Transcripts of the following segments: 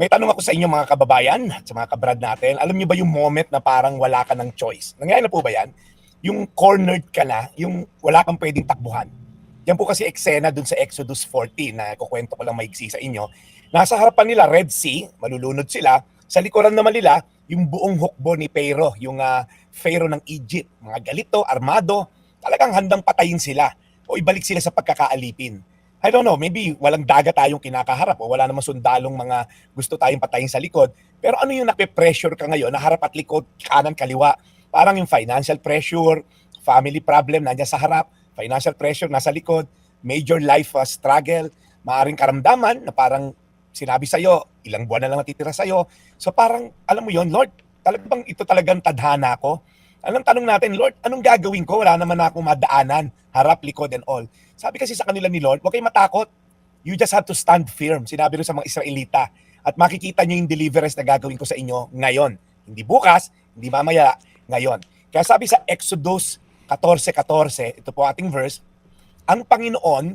May tanong ako sa inyo mga kababayan at sa mga kabrad natin. Alam niyo ba yung moment na parang wala ka ng choice? Nangyayari na po ba yan? Yung cornered ka na, yung wala kang pwedeng takbuhan. Yan po kasi eksena dun sa Exodus 14 na kukwento ko lang maigsi sa inyo. Nasa harapan nila Red Sea, malulunod sila. Sa likuran naman nila, yung buong hukbo ni Pharaoh, yung ah, Pharaoh ng Egypt. Mga galito, armado, talagang handang patayin sila o ibalik sila sa pagkakaalipin. I don't know, maybe walang dagat tayong kinakaharap o wala namang sundalong mga gusto tayong patayin sa likod. Pero ano yung nape-pressure ka ngayon na harap at likod, kanan, kaliwa? Parang yung financial pressure, family problem nandiyan sa harap, financial pressure nasa likod, major life uh, struggle, maaring karamdaman na parang sinabi sa'yo, ilang buwan na lang natitira sa'yo. So parang, alam mo yon Lord, talagang ito talagang tadhana ko. Anong tanong natin, Lord, anong gagawin ko? Wala naman na akong madaanan, harap, likod, and all. Sabi kasi sa kanila ni Lord, huwag kayong matakot. You just have to stand firm. Sinabi rin sa mga Israelita. At makikita nyo yung deliverance na gagawin ko sa inyo ngayon. Hindi bukas, hindi mamaya, ngayon. Kaya sabi sa Exodus 14.14, ito po ating verse, ang Panginoon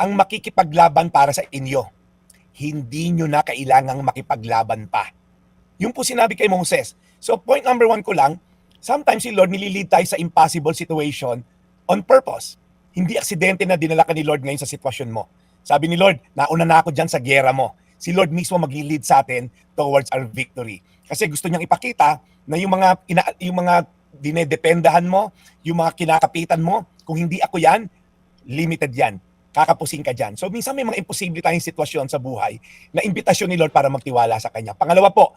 ang makikipaglaban para sa inyo. Hindi nyo na kailangang makipaglaban pa. Yung po sinabi kay Moses. So point number one ko lang, sometimes si Lord nililid tayo sa impossible situation on purpose. Hindi aksidente na dinala ka ni Lord ngayon sa sitwasyon mo. Sabi ni Lord, nauna na ako dyan sa gera mo. Si Lord mismo mag-lead sa atin towards our victory. Kasi gusto niyang ipakita na yung mga, ina, yung mga dinedependahan mo, yung mga kinakapitan mo, kung hindi ako yan, limited yan. Kakapusin ka dyan. So minsan may mga imposible tayong sitwasyon sa buhay na imbitasyon ni Lord para magtiwala sa Kanya. Pangalawa po,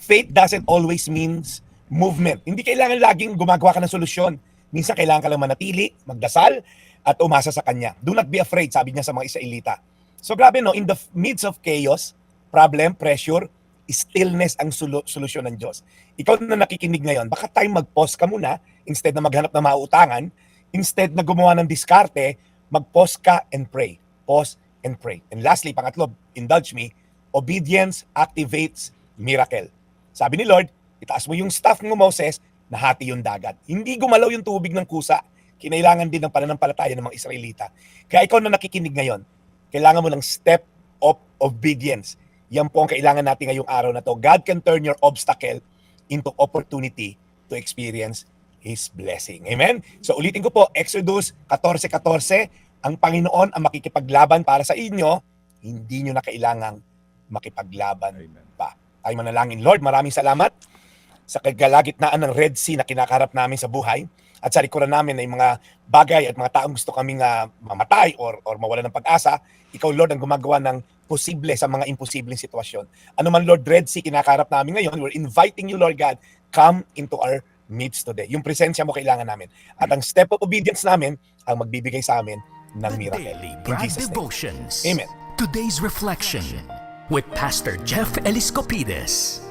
faith doesn't always means movement. Hindi kailangan laging gumagawa ka ng solusyon. Minsan kailangan ka lang manatili, magdasal, at umasa sa Kanya. Do not be afraid, sabi niya sa mga Israelita. So grabe no, in the midst of chaos, problem, pressure, stillness ang solu- solusyon ng Diyos. Ikaw na nakikinig ngayon, baka time mag-pause ka muna instead na maghanap ng mauutangan, instead na gumawa ng diskarte, mag-pause ka and pray. Pause and pray. And lastly, pangatlo, indulge me, obedience activates miracle. Sabi ni Lord, itaas mo yung staff mo, Moses, nahati yung dagat. Hindi gumalaw yung tubig ng kusa. Kinailangan din ng pananampalataya ng mga Israelita. Kaya ikaw na nakikinig ngayon, kailangan mo ng step of obedience. Yan po ang kailangan natin ngayong araw na to. God can turn your obstacle into opportunity to experience His blessing. Amen? So ulitin ko po, Exodus 14.14, ang Panginoon ang makikipaglaban para sa inyo, hindi nyo na kailangang makipaglaban Amen. pa. Tayo manalangin. Lord, maraming salamat sa kagalagitnaan ng Red Sea na kinakaharap namin sa buhay at sa likuran namin ay mga bagay at mga taong gusto kaming uh, mamatay or, or mawala ng pag-asa. Ikaw, Lord, ang gumagawa ng posible sa mga imposibleng sitwasyon. Ano man, Lord, Red Sea, kinakaharap namin ngayon, we're inviting you, Lord God, come into our midst today. Yung presensya mo kailangan namin. At ang step of obedience namin ang magbibigay sa amin ng miracle. In Jesus' name. Amen. Today's reflection with Pastor Jeff Eliscopides.